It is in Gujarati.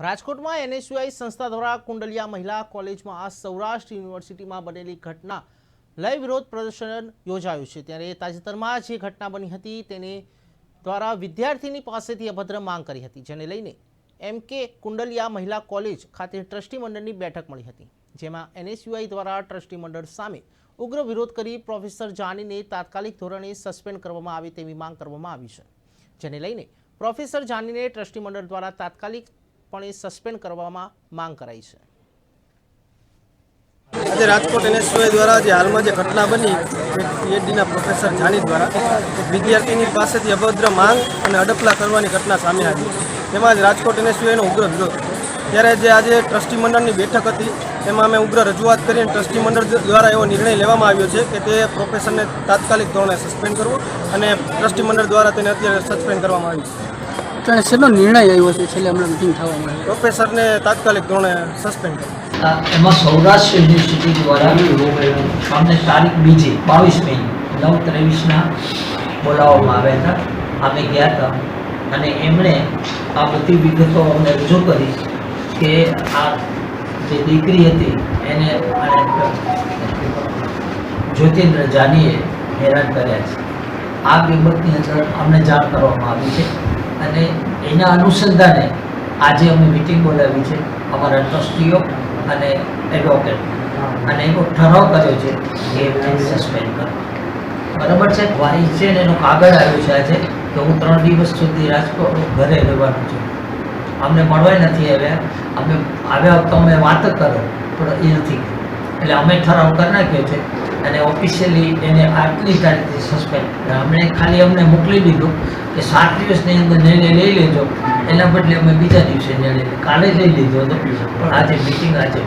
રાજકોટમાં એનએસયુઆઈ સંસ્થા દ્વારા કુંડલિયા મહિલા કોલેજમાં આ સૌરાષ્ટ્ર યુનિવર્સિટીમાં બનેલી ઘટના લય વિરોધ પ્રદર્શન યોજાયું છે. ત્યારે તાજેતરમાં જે ઘટના બની હતી તેને દ્વારા વિદ્યાર્થીની પાસેથી અભદ્ર માંગ કરી હતી, જેને લઈને એમ કે કુંડલિયા મહિલા કોલેજ ખાતે ટ્રસ્ટી મંડળની બેઠક મળી હતી, જેમાં એનએસયુઆઈ દ્વારા ટ્રસ્ટી મંડળ સામે ઉગ્ર વિરોધ કરી પ્રોફેસર જાનીને તાત્કાલિક ધોરણે સસ્પેન્ડ કરવામાં આવે તેવી માંગ કરવામાં આવી છે. જેને લઈને પ્રોફેસર જાનીને ટ્રસ્ટી મંડળ દ્વારા તાત્કાલિકપણે સસ્પેન્ડ કરવામાં માંગ કરાઈ છે. આજે રાજકોટ એનએસયુઆઈ દ્વારા જે હાલમાં જે ઘટના બની, એ પીએચડીના પ્રોફેસર જાની દ્વારા વિદ્યાર્થીની પાસેથી અભદ્ર માંગ અને અડપલા કરવાની ઘટના સામે આવી. તેમાં જ રાજકોટ એનએસયુઆઈનો ઉગ્ર વિરોધ. ત્યારે જે આજે ટ્રસ્ટી મંડળની બેઠક હતી તેમાં અમે ઉગ્ર રજૂઆત કરીને ટ્રસ્ટી મંડળ દ્વારા એવો નિર્ણય લેવામાં આવ્યો છે કે તે પ્રોફેસરને તાત્કાલિક ધોરણે સસ્પેન્ડ કરવો અને ટ્રસ્ટી મંડળ દ્વારા તેને અત્યારે સસ્પેન્ડ કરવામાં આવ્યું છે. ત્યારે શેનો નિર્ણય આવ્યો છે છેલ્લે હમણાં મિટિંગ થવા આવી પ્રોફેસરને તાત્કાલિક ધોરણે સસ્પેન્ડ કરવો એમાં સૌરાષ્ટ્ર યુનિવર્સિટી દ્વારા અમને તારીખ બીજી બાવીસ મે. નવ ત્રેવીસના બોલાવવામાં આવ્યા હતા. અમે ગયા હતા. અને એમણે આ બધી વિગતો અમને રજૂ કરી કે આ જે દીકરી હતી એને જ્યોતિન્દ્ર જાનીએ હેરાન કર્યા છે. આ બાબતની અંદર અમને જાણ કરવામાં આવી છે. અને એના અનુસંધાને આજે અમે મિટિંગ બોલાવી છે અમારા ટ્રસ્ટીઓ અને એડવોકેટ અને એનો ઠરાવ કર્યો છે કે એમને સસ્પેન્ડ કરો. બરાબર છે? વારી છે ને એનો કાગળ આવ્યો છે આજે કે હું ત્રણ દિવસ સુધી રાજકોટ ઘરે રહેવાનું છું. અમને મળવાય નથી આવ્યા. અમે આવ્યા તો અમે વાત કરો, પણ એ નથી. એટલે અમે ઠરાવ કરી નાખ્યો છે અને ઓફિશિયલી એને આટલી તારીખથી સસ્પેન્ડ અમને ખાલી અમને મોકલી દીધું કે સાત દિવસની અંદર નિર્ણય લઈ લેજો. એના બદલે અમે બીજા દિવસે નિર્ણય કાલે જ લઈ લીધો હતો. પણ આજે મિટિંગ આજે